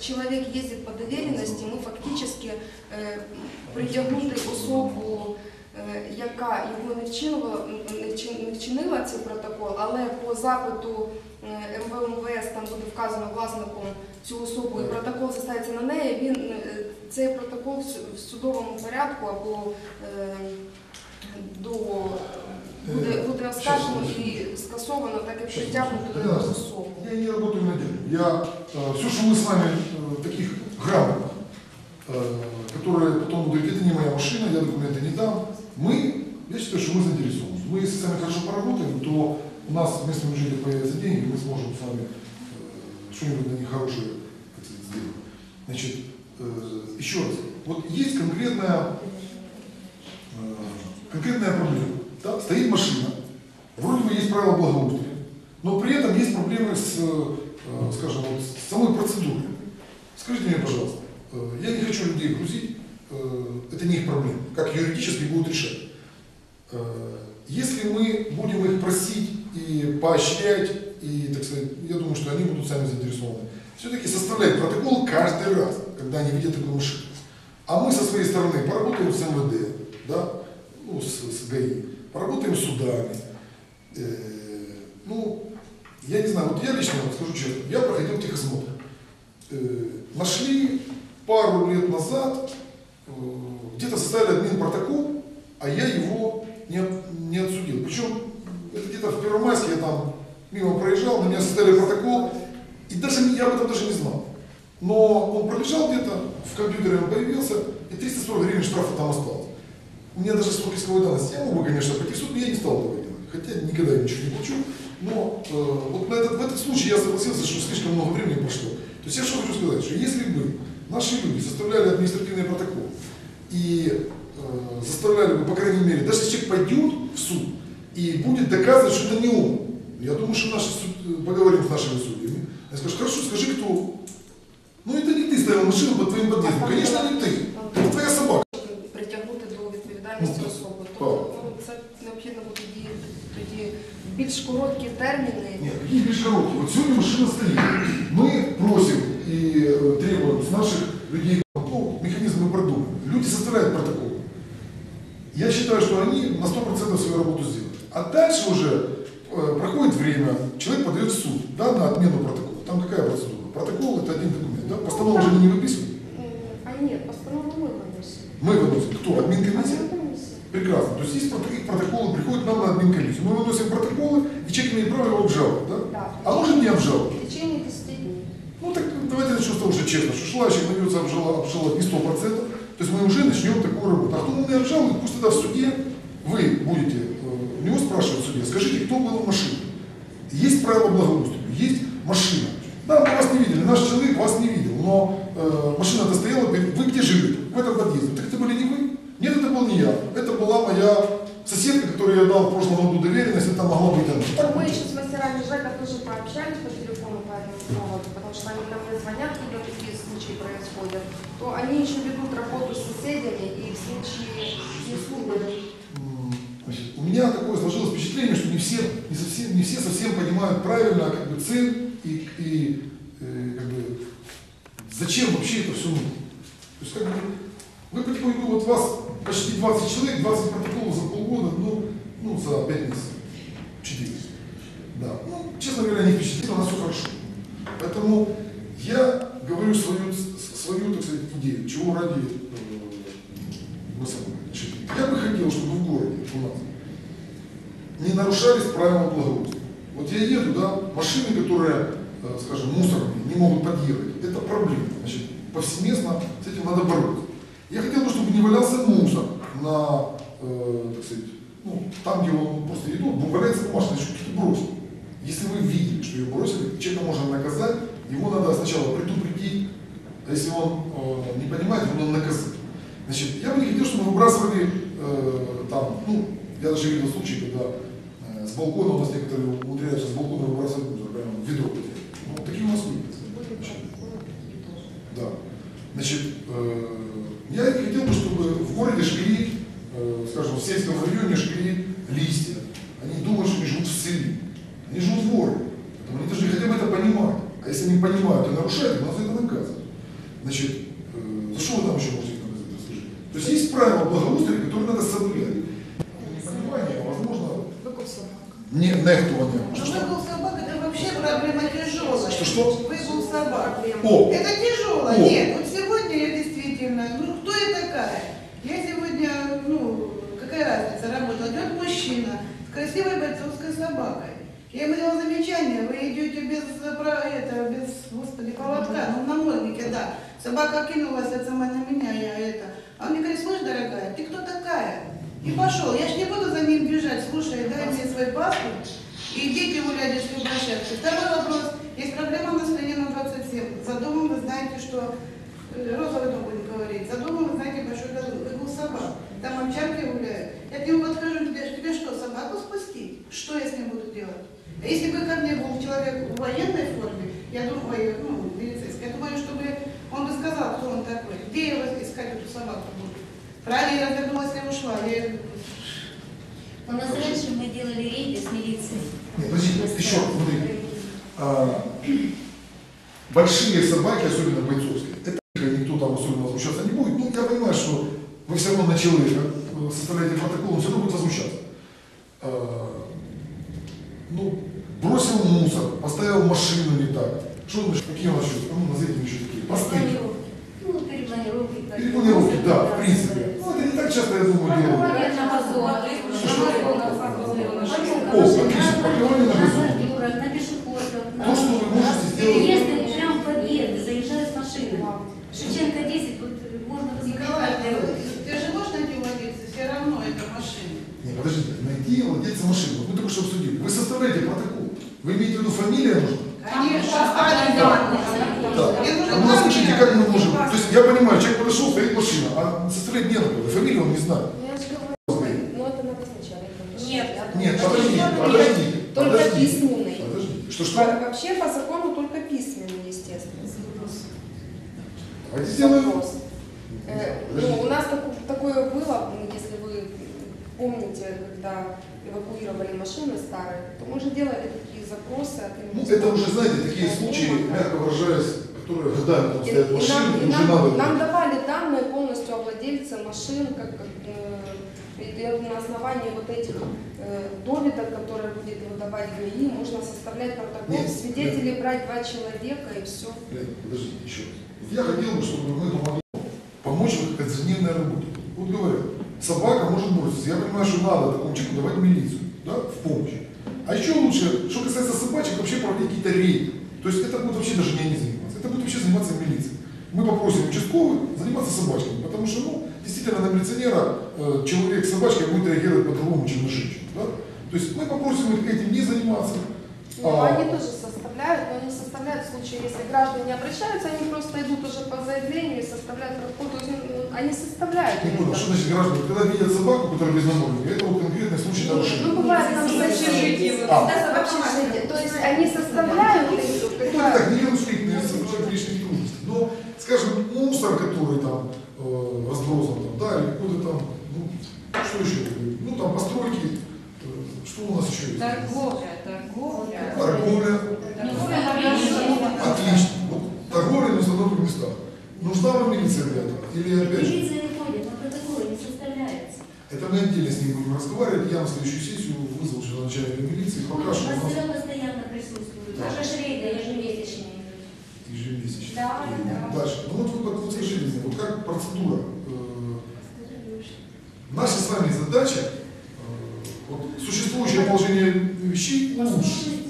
чоловік їздить по довіреності, ми фактично е, притягнути особу, е, яка його не вчинила, не вчин- не вчинила цей протокол, але по запиту е, МВМВС там буде вказано власником цю особу і протокол составиться на неї, він е, цей протокол в в судовому порядку або е, до буде, буде оскаржено і скасовано, так як притягнуто до особу. Я не работаю на деле. Я, все, что мы с вами э, таких грамотных, э, которые потом будут говорить, это не моя машина, я документы не дам, мы, я считаю, что мы заинтересованы. Мы, если с вами хорошо поработаем, то у нас в местном бюджете появятся деньги, мы сможем с вами э, что-нибудь на них хорошее сказать, сделать. Значит, э, еще раз, вот есть конкретная, э, конкретная проблема. Да? Стоит машина, вроде бы есть правила благоустройства, но при этом есть проблемы с, э, скажем, вот, с самой процедурой. Скажите мне, пожалуйста, э, я не хочу людей грузить, э, это не их проблема, как юридически будут решать. Э, Если мы будем их просить и поощрять, и, так сказать, я думаю, что они будут сами заинтересованы, все-таки составлять протокол каждый раз, когда они видят такую машину. А мы со своей стороны поработаем с МВД, да, ну, с, с ГАИ, поработаем с судами. Э, ну, я не знаю, вот я лично вам скажу честно, я проходил техосмотр. Э, нашли пару лет назад, э, где-то составили админ протокол, а я его не, не отсудил. Причем это где-то в Первомайске я там мимо проезжал, на меня составили протокол, и даже я об этом даже не знал. Но он пробежал где-то, в компьютере он появился, и 340 гривен штрафа там осталось. У меня даже срок исковой давности. Я мог бы, конечно, пойти в суд, но я не стал этого делать. Хотя никогда я ничего не плачу. Но э, вот на этот, в этот случай я согласился, что слишком много времени прошло. То есть я что хочу сказать, что если бы наши люди составляли административный протокол и э, заставляли бы, по крайней мере, даже если человек пойдет в суд и будет доказывать, что это не он, я думаю, что наши суд- поговорим с нашими судьями. Я скажу, хорошо, скажи, кто. Ну это не ты ставил машину под твоим подъездом. Конечно, не ты. Это твоя собака. необхідно буде діяти тоді в більш короткі терміни. Нет, какие більш короткі? Вот сегодня машина стоит. Мы просим и э, требуем с наших людей, ну, механизм мы продумаем. Люди составляют протокол. Я считаю, что они на 100% свою работу сделают. А дальше уже э, проходит время, человек подает в суд да, на отмену протокола. Там какая процедура? Протокол это один документ. Да? Постанову же они не выписывают. М, А ні, постанову ми виносимо. Мы выносим. Кто? Админкомиссия? Адмінкомісія. Прекрасно. То есть есть протоколы, приходят нам на админкомиссию. Мы выносим протоколы, и человек имеет право его обжаловать. Да? Да. А может не обжаловать. В течение 10 дней. Ну так давайте начнем с того, что честно, что желающих найдется обжала- обжаловать не 100%, то есть мы уже начнем такую работу. А кто не обжалует, пусть тогда в суде вы будете э, у него спрашивать в суде, скажите, кто был в машине. Есть правила благоустройства, есть машина. Да, мы вас не видели, наш человек вас не видел, но э, машина-то стояла, вы где живете? В этом подъезде. Так это были не вы? Нет, это был не я. Это была моя соседка, которой я дал в прошлом году доверенность, это могла быть она. Так Мы еще с мастерами ЖЭКа тоже пообщались по телефону по этому поводу, потому что они ко мне звонят, когда такие случаи происходят, то они еще ведут работу с соседями и в случае услуги. У меня такое сложилось впечатление, что не все, не совсем, не все совсем понимают правильно как бы, цель и, и э, как бы, зачем вообще это все нужно. То есть как бы, вы потихоньку, вот вас почти 20 человек, 20 протоколов за полгода, ну, ну за 5 месяцев, 4. Да. Ну, честно говоря, не впечатлено, у нас все хорошо. Поэтому я говорю свою, свою так сказать, идею, чего ради э. Я бы хотел, чтобы в городе у нас не нарушались правила благоустройства. Вот я еду, да, машины, которые, э, скажем, мусорные, не могут подъехать. Это проблема. Значит, повсеместно с этим надо бороться. Я хотел бы, чтобы не валялся мусор на, э, так сказать, ну, там, где он просто идет, валяется бумажка, значит, кто-то бросил. Если вы видели, что ее бросили, человека можно наказать, его надо сначала предупредить, а если он э, не понимает, его надо наказать. Значит, я бы не хотел, чтобы выбрасывали э, там, ну, я даже видел случаи, когда э, с балкона у нас некоторые умудряются с балкона выбрасывать мусор, прямо в ведро. Ну, такие у нас. Значит, да. Значит, э, я хотел бы, чтобы в городе жгли, э, скажем, в сельском районе жгли листья. Они думают, что они живут в селе. Они живут в городе. Поэтому они должны хотя бы это понимать. А если они понимают и нарушают, надо за это наказывать. Значит, э, за что вы там еще можете наказать, расскажите? То есть есть правила благоустрия, которые надо соблюдать. Непонимание, возможно... Не, нехтование. Ну, что, что? Выкуп собак – это вообще проблема тяжелая. Что, что? Выкуп собак. О. Это тяжело, О. нет. Красивой бойцовской собакой. Я ему делала замечание, вы идете без, это, без, господи, поводка, ну, в наморднике, да. Собака кинулась это сама на меня, я это. А он мне говорит, слышь, дорогая, ты кто такая? И пошел. Я ж не буду за ним бежать, слушай, дай мне свой паспорт. И идите гулять, детской площадке. Второй вопрос. Есть проблема на стране на 27. За домом вы знаете, что э, розовый дом будем говорить. За домом вы знаете большой выгул собак. Там овчарки гуляют. Я к нему Что я с ним буду делать? А если бы ко мне был человек в военной форме, я думаю, ну, милицейский, я думаю, чтобы он бы сказал, кто он такой, где его искать эту собаку буду. Правильно, я развернулась и ушла. Я У нас раньше мы делали рейды с милицией. нет, подожди, еще, смотри. А, большие собаки, особенно бойцовские, это никто там особенно возмущаться не будет. Ну, я понимаю, что вы все равно на человека э, составляете протокол, он все равно будет возмущаться. А, ну, бросил мусор, машину не так. Что значит, какие у нас еще, ну, назовите еще такие, посты. Перепланировки. Ну, перепланировки. Перепланировки, да, в принципе. Ну, это не так часто, я думаю, делают. Говорят, на газон. О, отлично, покрывание на газон. На пешеходах. То, что вы можете сделать. Переезды прям в подъезд, заезжают с машины. Шевченко 10, вот можно Николай, ты же можешь найти владельца, все равно это машина. Не, подождите, найти владельца машины. Мы только что обсудили. Вы составляете протокол. Вы имеете в виду фамилия нужна? Ну расскажите, как мы можем? То есть я понимаю, человек подошел, стоит машина, а составлять нет такого. Фамилию он не знает. Надо. Нет. Нет, подождите, подождите. Только письменный. Подождите. Что что? Вообще по закону только письменный, естественно. Давайте сделаем. Вопрос. Э, ну, у нас таку- такое было, если вы помните, когда эвакуировали машины старые, то мы же делали такие запросы от Ну, имени это уже, знаете, такие случаи, мягко выражаясь, которые годами там И, стоят и машины, нам, и и уже нам- надо. нам давали данные полностью о владельце машин, как, как, э, и на основании вот этих э, доведок, которые будет выдавать ГАИ, можно составлять протокол, Нет, свидетелей брать два человека и все. Лен, подождите, еще раз. Я хотел бы, чтобы мы помогли помочь в этой каждодневной работе. Вот говорят, собака может броситься. Я понимаю, что надо такому человеку давать милицию, да, в помощь. А еще лучше, что касается собачек, вообще проводить какие-то рейды. То есть это будет вообще даже не они заниматься, это будет вообще заниматься милиция. Мы попросим участковых заниматься собачками, потому что, ну, действительно, на милиционера э, человек с собачкой будет реагировать по-другому, чем на женщину. Да? То есть мы попросим их этим не заниматься. Ну, А, они тоже составляют, но они составляют в случае, если граждане обращаются, они просто идут уже по заявлению и составляют протокол. То есть ну, они составляют. Не понял, это. что значит граждане? Когда видят собаку, которая без намордника, это вот конкретный случай нарушения. Ну, бывает там в общежитии. А. В общежитии. То есть они составляют, Ну, так, не устроить, не лишних трудностей. Но, скажем, мусор, который там э, разбросан, там, да, или какой-то там, ну, что еще? Ну, там постройки, что у нас еще есть? Торговля, торговля. Торговля. Отлично. Вот торговля на установленных местах. Нужна вам милиция для этого? Или опять же? Милиция не ходит, но протоколы не составляются. Это мы отдельно с ним будем разговаривать. Я на следующую сессию вызвал уже начальника милиции, покажу. У у нас постоянно присутствуют. Да. Даже ж рейды ежемесячные. ежемесячно. Да, да. Дальше. Ну вот вы вот скажите мне, вот как процедура? Э, Наша с вами задача, вот положение вещей по улучшить.